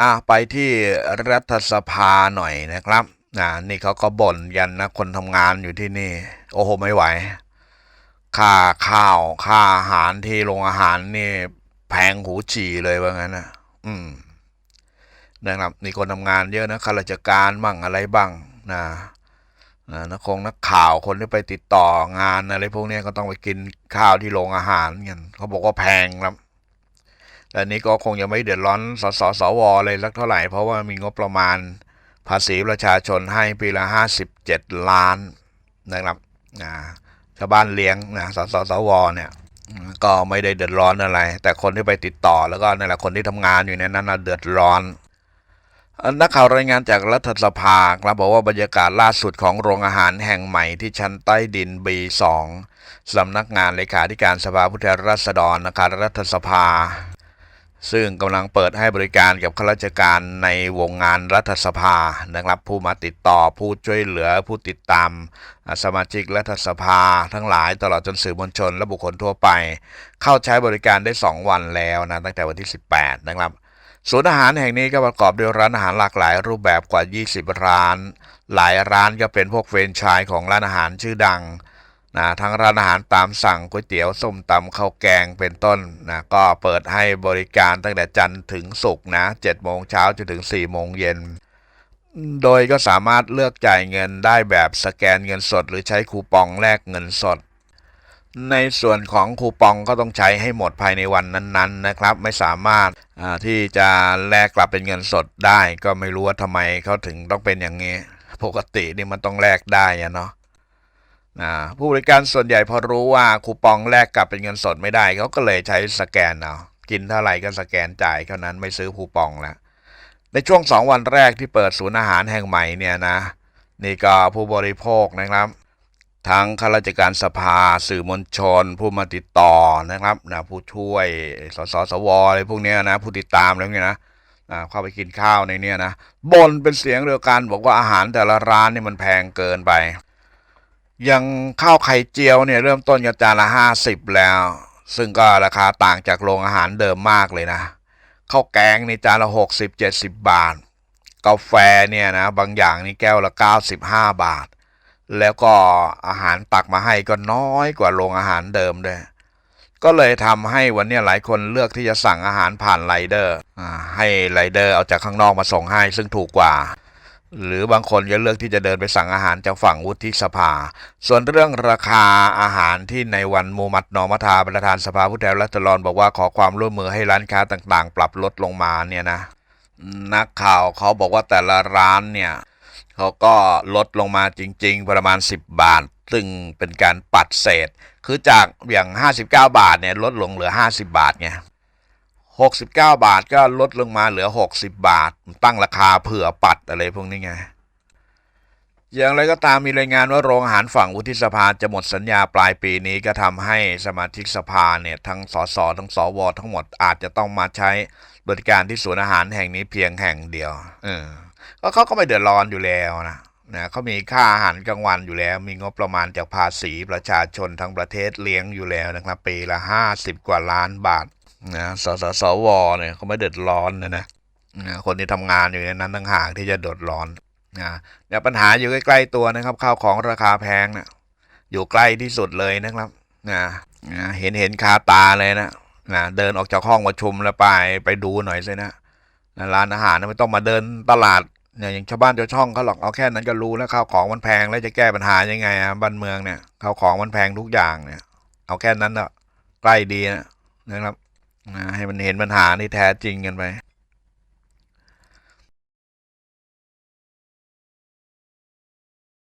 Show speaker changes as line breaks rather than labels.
อะไปที่รัฐสภาหน่อยนะครับอ่านี่เขาก็บ่นกันนะคนทำงานอยู่ที่นี่ โอ้โหไม่ไหว ค่าข้าวค่าอาหารที่โรงอาหารนี่ แพงหูฉี่เลยว่างั้นนะอืมนะครับมีคนทำงานเยอะนะข้าราชการบ้างอะไรบ้างนะนะนักคงนักข่าวคนที่ไปติดต่องานอะไรพวกนี้ก็ต้องไปกินข้าวที่โรงอาหารกันเขาบอกว่าแพงครับ แต่นี้ก็คงยังไม่เดือดร้อนสสสวเลยสักเท่าไหร่ เพราะว่ามีงบประมาณภาษีประชาชนให้ปีละห้าสิบเจ็ดล้านนะครับนะชาวบ้านเลี้ยงนะสสสวเนี่ยก็ไม่ได้เดือดร้อนอะไร แต่คนที่ไปติดต่อแล้วก็นั่นแหละคนที่ทำงานอยู่ในนั้นนะเดือดร้อนนักข่าวรายงานจากรัฐสภาครับบอกว่าบรรยากาศล่าสุดของโรงอาหารแห่งใหม่ที่ชั้นใต้ดิน B2 สำนักงานเลขาธิการสภาผู้แทนราษฎรนะครับรัฐสภา ซึ่งกำลังเปิดให้บริการกับข้าราชการในวงงานรัฐสภานะครับ ผู้มาติดต่อผู้ช่วยเหลือผู้ติดตาม สมาชิกรัฐสภา ทั้งหลายตลอดจนสื่อมวลชนและบุคคลทั่วไป เข้าใช้บริการได้ 2 วันแล้วนะตั้งแต่วันที่ 18 นะครับศูนย์อาหารแห่งนี้ก็ประกอบด้วยร้านอาหารหลากหลายรูปแบบกว่า 20 ร้าน หลายร้านก็เป็นพวกเฟรนไชส์ของร้านอาหารชื่อดัง นะทั้งร้านอาหารตามสั่งก๋วยเตี๋ยวส้มตำข้าวแกงเป็นต้นนะก็เปิดให้บริการตั้งแต่จันทร์ถึงศุกร์นะ7โมงเช้าจนถึง4โมงเย็นโดยก็สามารถเลือกจ่ายเงินได้แบบสแกนเงินสด หรือใช้คูปองแลกเงินสด ในส่วนของคูปองก็ต้องใช้ให้หมดภายในวันนั้นๆนะครับ ไม่สามารถที่จะแลกกลับเป็นเงินสดได้ ก็ไม่รู้ว่าทำไมเขาถึงต้องเป็นอย่างนี้ ปกตินี่มันต้องแลกได้อะเนาะ ผู้บริการส่วนใหญ่พอรู้ว่าคูปองแลกกลับเป็นเงินสดไม่ได้เขาก็เลยใช้สแกนเอากินเท่าไหร่ก็สแกนจ่ายเท่านั้นไม่ซื้อคูปองแล้วในช่วงสองวันแรกที่เปิดศูนย์อาหารแห่งใหม่เนี่ยนะนี่ก็ผู้บริโภคนะครับ ทั้งข้าราชการสภาสื่อมวลชน ผู้มาติดต่อนะครับนะผู้ช่วยสสสวอะไรพวกเนี้ยนะผู้ติดตามอะไรพวกเนี้ยนะเข้าไปกินข้าวในเนี้ยนะบ่นเป็นเสียงเดียวกันบอกว่าอาหารแต่ละร้านนี่มันแพงเกินไป ย่างข้าวไข่เจียวเนี่ยเริ่มต้นกันจานละห้าสิบแล้ว ซึ่งก็ราคาต่างจากโรงอาหารเดิมมากเลยนะข้าวแกงในจานละหกสิบเจ็ดสิบบาท กาแฟเนี่ยนะบางอย่างนี่แก้วละเก้าสิบห้าบาท แล้วก็อาหารตักมาให้ก็น้อยกว่าโรงอาหารเดิมด้วยก็เลยทำให้วันนี้หลายคนเลือกที่จะสั่งอาหารผ่านไรเดอร์ให้ไรเดอร์เอาจากข้างนอกมาส่งให้ซึ่งถูกกว่า หรือบางคนก็เลือกที่จะเดินไปสั่งอาหารจากฝั่งวุฒิสภา ส่วนเรื่องราคาอาหารที่ในวันมูมัดนอมัทาประธานสภาผู้แทนรัฐรอนบอกว่าขอความร่วมมือให้ร้านค้าต่างๆ ปรับลดลงมาเนี่ยนะ นักข่าวเขาบอกว่าแต่ละร้านเนี่ยเขาก็ลดลงมาจริง ๆ ประมาณ 10 บาท ซึ่งเป็นการปัดเศษ คือจากอย่าง 59 บาทเนี่ยลดลงเหลือ 50 บาทไง 69 บาทก็ลดลงมาเหลือ 60 บาท ตั้งราคาเผื่อปัดอะไรพวกนี้ไง อย่างไรก็ตามมีรายงานว่าโรงอาหารฝั่งวุฒิสภาจะหมดสัญญาปลายปีนี้ก็ทำให้สมาชิกสภาเนี่ยทั้งสสทั้งสวทั้งหมดอาจจะต้องมาใช้บริการที่ศูนย์อาหารแห่งนี้เพียงแห่งเดียว เออก็เขาก็ไม่เดือดร้อนอยู่แล้วนะนะเขามีค่าอาหารกลางวันอยู่แล้ว มีงบประมาณจากภาษีประชาชนทั้งประเทศเลี้ยงอยู่แล้วนะครับ ปีละห้าสิบกว่าล้านบาท นะสสสวเนี่ยเขาไม่เดือดร้อนนะนะนะคนที่ทำงานอยู่ในนั้นต่างหากที่จะเดือดร้อนนะเนี่ยปัญหาอยู่ใกล้ๆตัวนะครับข้าวของราคาแพงนะอยู่ใกล้ที่สุดเลยนะครับนะนะเห็นเห็นคาตาเลยนะนะเดินออกจากห้องประชุมแล้วไปไปดูหน่อยสินะนะร้านอาหารนะไม่ต้องมาเดินตลาดเนี่ยอย่างชาวบ้านชาวช่องเขาหรอกเอาแค่นั้นก็รู้แล้วข้าวของมันแพงแล้วจะแก้ปัญหายังไงอะบ้านเมืองเนี่ยข้าวของมันแพงทุกอย่างเนี่ย เอาแค่นั้นเนาะใกล้ดีนะนะครับ ให้มันเห็นปัญหาที่แท้จริงกันไป